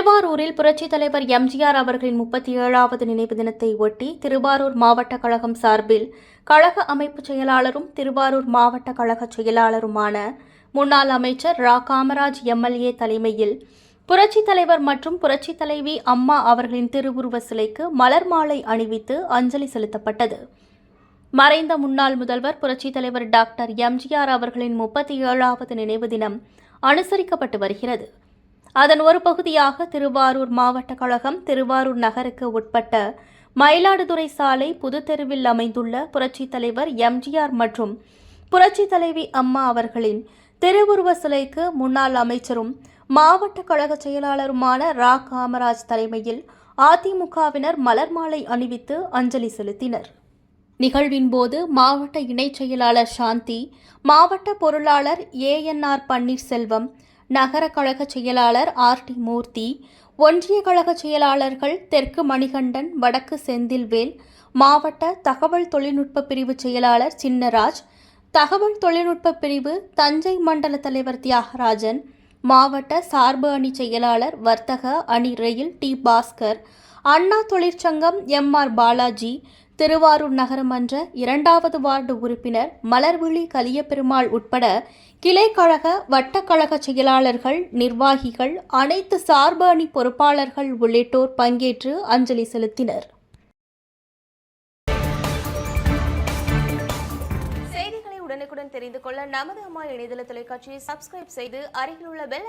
திருவாரூரில் புரட்சித் தலைவர் எம்ஜிஆர் அவர்களின் முப்பத்தி ஏழாவது நினைவு தினத்தை ஒட்டி திருவாரூர் மாவட்ட கழகம் சார்பில் கழக அமைப்பு செயலாளரும் திருவாரூர் மாவட்ட கழக செயலாளருமான முன்னாள் அமைச்சர் ரா. காமராஜ் எம்எல்ஏ தலைமையில் புரட்சித் தலைவர் மற்றும் புரட்சித் தலைவி அம்மா அவர்களின் திருவுருவ சிலைக்கு மலர் மாலை அணிவித்து அஞ்சலி செலுத்தப்பட்டது. மறைந்த முன்னாள் முதல்வர் புரட்சித் தலைவர் டாக்டர் எம்ஜிஆர் அவர்களின் முப்பத்தி ஏழாவது நினைவு தினம் அனுசரிக்கப்பட்டு வருகிறது. அதன் ஒரு பகுதியாக திருவாரூர் மாவட்ட கழகம் திருவாரூர் நகருக்கு உட்பட்ட மயிலாடுதுறை சாலை புதுத்தெருவில் அமைந்துள்ள புரட்சித் தலைவர் எம்ஜிஆர் மற்றும் புரட்சித் தலைவி அம்மா அவர்களின் திருவுருவ சிலைக்கு முன்னாள் அமைச்சரும் மாவட்ட கழக செயலாளருமான ரா. காமராஜ் தலைமையில் அதிமுகவினர் மலர் மாலை அணிவித்து அஞ்சலி செலுத்தினர். நிகழ்வின் போது மாவட்ட இணைச் செயலாளர் சாந்தி மாவட்ட பொருளாளர் ஏஎன்ஆர் பன்னீர்செல்வம் நகர கழக செயலாளர் ஆர் டி மூர்த்தி ஒன்றிய கழக செயலாளர்கள் தெற்கு மணிகண்டன் வடக்கு செந்தில்வேல் மாவட்ட தகவல் தொழில்நுட்ப பிரிவு செயலாளர் சின்னராஜ் தகவல் தொழில்நுட்ப பிரிவு தஞ்சை மண்டல தலைவர் தியாகராஜன் மாவட்ட சார்பு அணி செயலாளர் வர்த்தக அணி ரயில் டி பாஸ்கர் அண்ணா தொழிற்சங்கம் எம் ஆர் பாலாஜி திருவாரூர் நகரமன்ற இரண்டாவது வார்டு உறுப்பினர் மலர்விழி கலியபெருமாள் உட்பட கிளை கழக வட்டக்கழக செயலாளர்கள் நிர்வாகிகள் அனைத்து சார்பு அணி பொறுப்பாளர்கள் உள்ளிட்டோர் பங்கேற்று அஞ்சலி செலுத்தினர். செய்திகளை உடனுக்குடன் தெரிந்து கொள்ள நமது அம்மா இணையதள தொலைக்காட்சியை சப்ஸ்கிரைப் செய்து அருகிலுள்ள பெல்